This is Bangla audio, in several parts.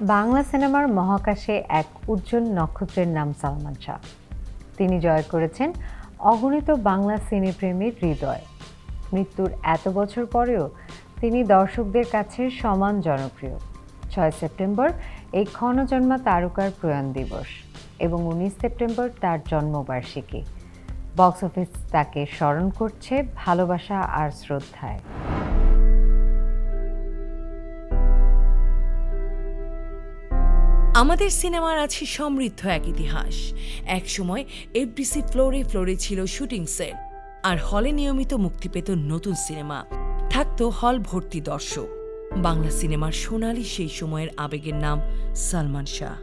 বাংলা সিনেমার মহাকাশে এক উজ্জ্বল নক্ষত্রের নাম সালমান শাহ। তিনি জয় করেছেন অগণিত বাংলা সিনেপ্রেমীর হৃদয়। মৃত্যুর এত বছর পরেও তিনি দর্শকদের কাছে সমান জনপ্রিয়। ছয় সেপ্টেম্বর, এই ক্ষণজন্মা তারকার প্রয়াণ দিবস এবং উনিশ সেপ্টেম্বর তার জন্মবার্ষিকী। বক্স অফিস তাকে স্মরণ করছে ভালোবাসা আর শ্রদ্ধায়। আমাদের সিনেমার আছে সমৃদ্ধ এক ইতিহাস। একসময় এফডিসি ফ্লোরে ফ্লোরে ছিল শুটিং সেট, আর হলে নিয়মিত মুক্তি পেত নতুন সিনেমা। থাকতো হল ভর্তি দর্শক। বাংলা সিনেমার সোনালি সেই সময়ের আবেগের নাম সালমান শাহ।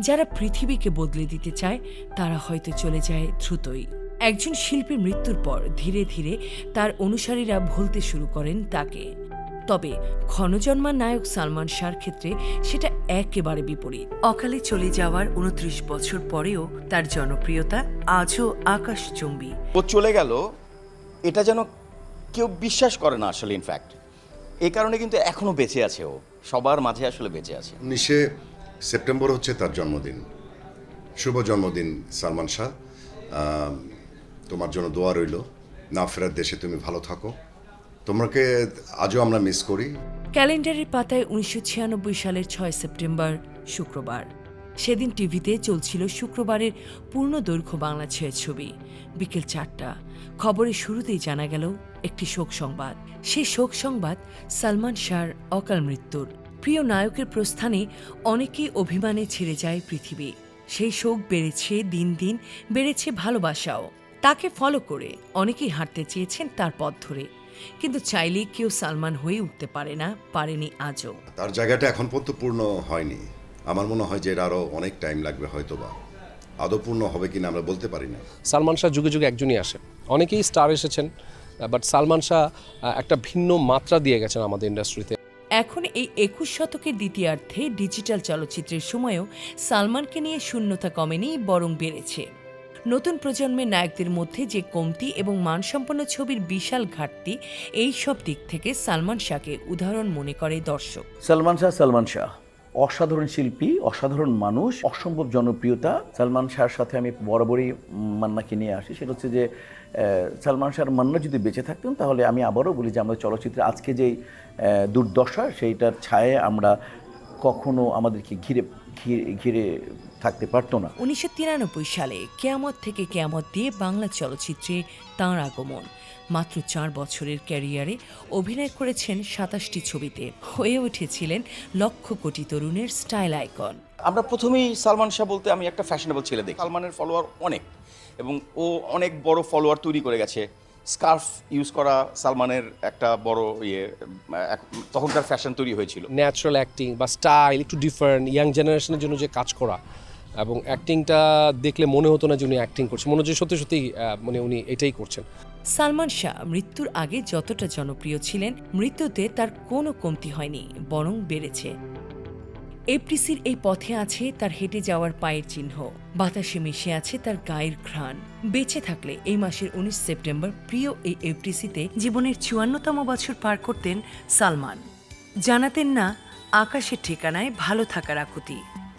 যারা পৃথিবীকে বদলে দিতে চায়, তারা হয়তো চলে যায় দ্রুতই। একজন শিল্পীর মৃত্যুর পর ধীরে ধীরে তার অনুসারীরা ভুলতে শুরু করেন তাকে। তবে ক্ষণজন্মা নায়ক সালমান শাহর ক্ষেত্রে সেটা একেবারে বিপরীত। অকালে চলে যাওয়ার উনত্রিশ বছর পরেও তার জনপ্রিয়তা আজও আকাশ আকাশচুম্বী। ও চলে গেল এটা যেন কেউ বিশ্বাস করে না আসলে ইনফ্যাক্ট এ কারণে কিন্তু এখনও বেঁচে আছে ও সবার মাঝে আসলে বেঁচে আছে। উনিশে সেপ্টেম্বর হচ্ছে তার জন্মদিন শুভ জন্মদিন সালমান শাহ। তোমার জন্য দোয়া রইল না ফেরার দেশে তুমি ভালো থাকো। তোমাকে আজও আমরা মিস করি? ক্যালেন্ডারের পাতায় উনিশশো ছিয়ানব্বই সালের ছয় সেপ্টেম্বর, শুক্রবার। সেদিন টিভিতে চলছিল শুক্রবারের পূর্ণ দৈর্ঘ্য বাংলা ছবি। বিকেল চারটা। খবরের শুরুতেই জানা গেল একটি শোক সংবাদ। সেই শোক সংবাদ সালমান শাহর অকাল মৃত্যুর। প্রিয় নায়কের প্রস্থানে অনেকেই অভিমানে ছেড়ে যায় পৃথিবী। সেই শোক বেড়েছে দিন দিন, বেড়েছে ভালোবাসাও। তাকে ফলো করে অনেকেই হাঁটতে চেয়েছেন তার পথ ধরে। কিন্তু চাইলেই কেউ সালমান হয়ে উঠতে পারে না পারেনি আজও। তার জায়গাটা এখন পর্যন্ত পূর্ণ হয়নি। আমার মনে হয় যে এটা আরও অনেক টাইম লাগবে হয়তো বা আদৌ পূর্ণ হবে কিনা আমরা বলতে পারি না। সালমান শাহ যুগে যুগে একজনই আসে। অনেকেই স্টার এসেছেন বাট সালমান শাহ একটা ভিন্ন মাত্রা দিয়ে গেছেন আমাদের ইন্ডাস্ট্রিতে এখন এই একুশ শতকের দ্বিতীয়ার্ধে ডিজিটাল চলচ্চিত্রের সময়ও সালমানকে নিয়ে শূন্যতা কমেনি বরং বেড়েছে। নতুন প্রজন্মের নায়কদের মধ্যে যে কমতি এবং মানসম্পন্ন ছবির বিশাল ঘাটতি, এই সব দিক থেকে সালমান শাহকে উদাহরণ মনে করে দর্শক। সালমান শাহ সালমান শাহ। অসাধারণ শিল্পী, অসাধারণ মানুষ, অসম্ভব জনপ্রিয়তা। সালমান শাহর সাথে আমি বরাবরই মান্নাকে নিয়ে আসি। সেটা হচ্ছে যে সালমান শাহর মান্না যদি বেঁচে থাকতেন, তাহলে আমি আবারও বলি যে, আমাদের চলচ্চিত্রে আজকে যেই দুর্দশা, সেইটার ছায়ে আমরা কখনো আমাদেরকে ঘিরে ঘিরে ঘিরে থাকতে পারতো না। উনিশশো তিরানব্বই সালে কেয়ামত থেকে কেয়ামত দিয়ে বাংলা চলচ্চিত্রে তাঁর আগমন। মাত্র চার বছরের ক্যারিয়ারে অভিনয় করেছেন সাতাশটি ছবিতে। হয়ে উঠেছিলেন লক্ষ কোটি তরুণের স্টাইল আইকন। আমরা প্রথমেই সালমান শাহ বলতে আমি একটা ফ্যাশনেবল ছেলে দেখি। সালমানের ফলোয়ার অনেক এবং ও অনেক বড় ফলোয়ার তৈরি করে গেছে। স্কার্ফ ইউজ করা সালমানের একটা বড় ইয়ে এক- তখনকার ফ্যাশন তৈরি হয়েছিল। ন্যাচারাল অ্যাক্টিং বা স্টাইল একটু ডিফারেন্ট ইয়াং জেনারেশনের জন্য যে কাজ করা। এবং অ্যাক্টিংটা দেখলে মনে হতো না যে উনি অ্যাক্টিং করছেন মনে হচ্ছে সত্যি সত্যি মানে উনি এটাই করছেন। সালমান শাহ মৃত্যুর আগে যতটা জনপ্রিয় ছিলেন, মৃত্যুতে তার কোনো কমতি হয়নি, বরং বেড়েছে। এফটিসির এই পথে আছে তার হেঁটে যাওয়ার পায়ের চিহ্ন। বাতাসে মিশে আছে তার গায়ের ঘ্রাণ। বেঁচে থাকলে এই মাসের উনিশ সেপ্টেম্বর প্রিয় এই এফটিসিতে জীবনের চুয়ান্নতম বছর পার করতেন সালমান। জানাতেন না, আকাশের ঠিকানায় ভালো থাকার আকুতি।